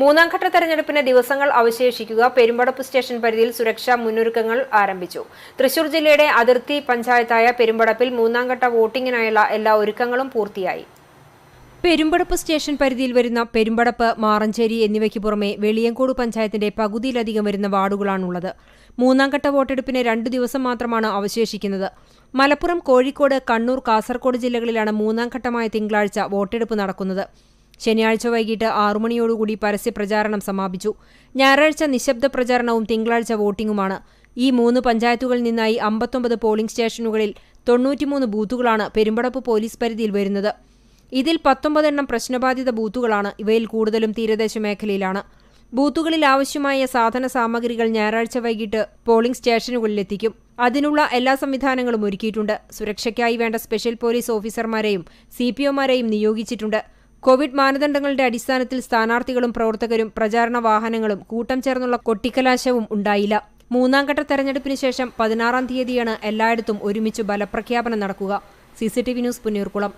മൂന്നാം ഘട്ട തെരഞ്ഞെടുപ്പിന് ദിവസങ്ങൾ അവശേഷിക്കുക. പെരുമ്പടപ്പ് സ്റ്റേഷൻ പരിധിയിൽ സുരക്ഷാ മുന്നൊരുക്കങ്ങൾ ആരംഭിച്ചു. തൃശൂർ ജില്ലയുടെ അതിർത്തി പഞ്ചായത്തായ പെരുമ്പടപ്പിൽ മൂന്നാം ഘട്ട വോട്ടിംഗിനായുള്ള എല്ലാ ഒരുക്കങ്ങളും പൂർത്തിയായി. പെരുമ്പടപ്പ് സ്റ്റേഷൻ പരിധിയിൽ വരുന്ന പെരുമ്പടപ്പ് മാറഞ്ചേരി എന്നിവയ്ക്ക് പുറമെ വെളിയങ്കോട് പഞ്ചായത്തിന്റെ പകുതിയിലധികം വരുന്ന വാർഡുകളാണുള്ളത്. മൂന്നാം ഘട്ട വോട്ടെടുപ്പിന് രണ്ടു ദിവസം മാത്രമാണ് അവശേഷിക്കുന്നത്. മലപ്പുറം കോഴിക്കോട് കണ്ണൂർ കാസർഗോഡ് ജില്ലകളിലാണ് മൂന്നാം ഘട്ടമായ തിങ്കളാഴ്ച വോട്ടെടുപ്പ് നടക്കുന്നത്. ശനിയാഴ്ച വൈകിട്ട് ആറുമണിയോടുകൂടി പരസ്യപ്രചാരണം സമാപിച്ചു. ഞായറാഴ്ച നിശബ്ദ പ്രചാരണവും തിങ്കളാഴ്ച വോട്ടിംഗുമാണ്. ഈ മൂന്ന് പഞ്ചായത്തുകളിൽ നിന്നായി അമ്പത്തൊമ്പത് പോളിംഗ് സ്റ്റേഷനുകളിൽ തൊണ്ണൂറ്റിമൂന്ന് ബൂത്തുകളാണ് പെരുമ്പടപ്പ് പോലീസ് പരിധിയിൽ വരുന്നത്. ഇതിൽ പത്തൊമ്പതെണ്ണം പ്രശ്നബാധിത ബൂത്തുകളാണ്. ഇവയിൽ കൂടുതലും തീരദേശ മേഖലയിലാണ്. ബൂത്തുകളിൽ ആവശ്യമായ സാധന സാമഗ്രികൾ ഞായറാഴ്ച വൈകിട്ട് പോളിംഗ് സ്റ്റേഷനുകളിലെത്തിക്കും അതിനുള്ള എല്ലാ സംവിധാനങ്ങളും ഒരുക്കിയിട്ടുണ്ട്. സുരക്ഷയ്ക്കായി വേണ്ട സ്പെഷ്യൽ പോലീസ് ഓഫീസർമാരെയും സി നിയോഗിച്ചിട്ടുണ്ട്. കോവിഡ് മാനദണ്ഡങ്ങളുടെ അടിസ്ഥാനത്തിൽ സ്ഥാനാർത്ഥികളും പ്രവർത്തകരും പ്രചാരണ വാഹനങ്ങളും കൂട്ടം ചേർന്നുള്ള കൊട്ടിക്കലാശവും ഉണ്ടായില്ല. മൂന്നാം ഘട്ട തെരഞ്ഞെടുപ്പിന് ശേഷം പതിനാറാം തീയതിയാണ് എല്ലായിടത്തും ഒരുമിച്ച് ബലപ്രഖ്യാപനം നടക്കുക. CCTV news Punnoorkulam